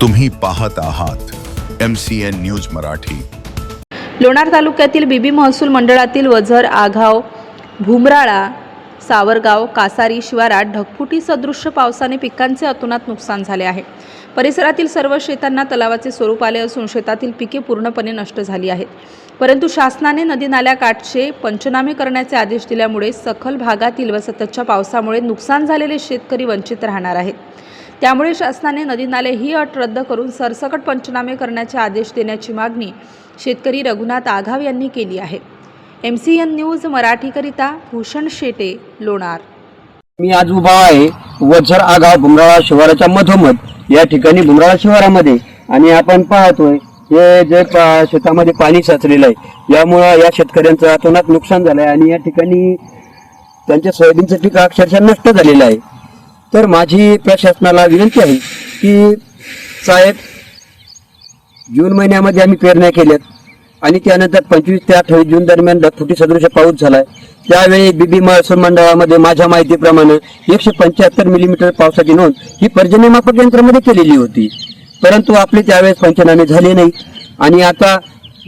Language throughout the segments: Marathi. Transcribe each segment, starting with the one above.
तुम्ही पाहत आहात M C N news Marathi. Lonar तालुक्यातील बीबी महसूल मंडळातील वझर आघाव भुमराळा सावरगाव कासारी शिवारात ढगफुटी सदृश्य पावसाने पिकांचे अतोनात नुकसान झाले आहे. परिसरातील सर्व शेतांना तलावाचे स्वरूप आले असून शेतातील पिके पूर्णपणे नष्ट झाली आहेत. परंतु शासनाने नदी नाल्या काठचे पंचनामे करण्याचे आदेश दिल्यामुळे सखल भागातील व सततच्या पावसामुळे नुकसान झालेले शेतकरी वंचित राहणार आहेत. त्यामुळे शासनाने नदी नाले ही अट रद्द करून सरसकट पंचनामे करण्याचे आदेश देण्याची मागणी शेतकरी रघुनाथ आघाव यांनी केली आहे. एम सी एन न्यूज मराठीकरिता भूषण शेटे लोणार. मी आज उभा आहे वझर आघाव बुमराळा शिवाराच्या मधोमध. या ठिकाणी बुमराळा शिवारामध्ये आणि आपण पाहतोय हे जे शेतामध्ये पाणी साचलेलं आहे यामुळं या शेतकऱ्यांचं अतोनात नुकसान झालं आहे आणि या ठिकाणी त्यांच्या सोयाबीनचं पीक अक्षरशः नष्ट झालेलं आहे. तर माझी प्रशासनाला विनंती आहे की साहेब जून महिन्यामध्ये आम्ही पेरण्या केल्यात आणि त्यानंतर पंचवीस ते अठ्ठावीस जून दरम्यान ढगफुटी सदृश पाऊस झालाय. त्यावेळी बीबी महसूल मंडळामध्ये माझ्या माहितीप्रमाणे एकशे पंच्याहत्तर मिलीमीटर पावसाची नोंद ही पर्जन्यमापक यंत्रामध्ये केलेली होती. परंतु आपले त्यावेळेस पंचनामे झाले नाही. आणि आता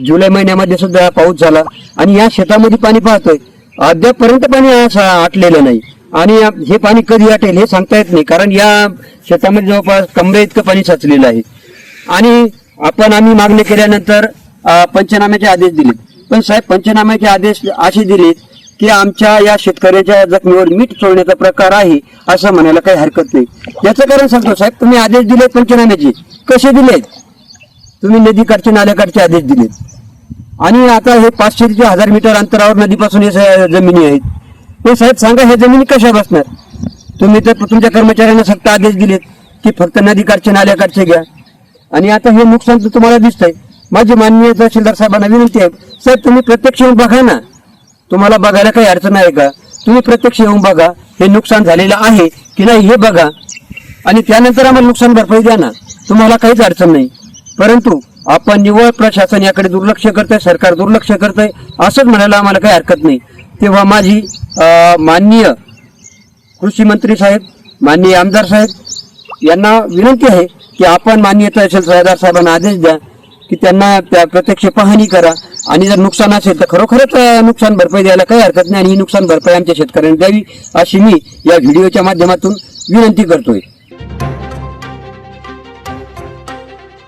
जुलै महिन्यामध्ये सुद्धा पाऊस झाला. आणि या शेतामध्ये पाणी पाहतोय. अद्यापपर्यंत पाणी आटलेलं नाही. आणि हे पाणी कधी आटेल हे सांगता येत नाही कारण या शेतामध्ये जवळपास कमरे इतकं पाणी साचलेलं आहे. आणि आपण आम्ही मागणी केल्यानंतर पंचनाम्याचे आदेश दिले. पण साहेब पंचनाम्याचे आदेश असे दिले की आमच्या या शेतकऱ्याच्या जखमीवर मीठ चोळण्याचा प्रकार आहे असं म्हणायला काही हरकत नाही. याचं कारण सांगतो साहेब तुम्ही आदेश दिले पंचनाम्याचे. कसे दिले? तुम्ही नदीकडचे नाल्याकडचे आदेश दिलेत. आणि आता हे पाचशे ते हजार मीटर अंतरावर नदीपासून हे जमिनी आहेत. पण साहेब सांगा ह्या जमिनी कशा बसणार? तुम्ही तर तुमच्या कर्मचाऱ्यांना फक्त आदेश दिलेत की फक्त नदीकाठचे नाल्याकाठचे घ्या. आणि आता हे नुकसान तर तुम्हाला दिसतंय. माझी माननीय तहसीलदार साहेबांना विनंती आहे साहेब तुम्ही प्रत्यक्ष येऊन बघा ना. तुम्हाला बघायला काही अडचण आहे का? तुम्ही प्रत्यक्ष येऊन बघा हे नुकसान झालेलं आहे की नाही हे बघा. आणि त्यानंतर आम्हाला नुकसान भरपाई द्या ना. तुम्हाला काहीच अडचण नाही. परंतु आपण निव्वळ प्रशासन याकडे दुर्लक्ष करतंय सरकार दुर्लक्ष करतंय असंच म्हणायला आम्हाला काही हरकत नाही. तेव्हा माझी माननीय कृषी मंत्री साहेब माननीय आमदार साहेब यांना विनंती आहे की आपण माननीय तहसीलदार साहेबांना आदेश द्या की त्यांना त्या प्रत्यक्ष पाहणी करा. आणि जर नुकसान असेल तर खरोखरच नुकसान भरपाई द्यायला काही हरकत नाही आणि ही नुकसान भरपाई आमच्या शेतकऱ्यांनी द्यावी अशी मी या व्हिडिओच्या माध्यमातून विनंती करतोय.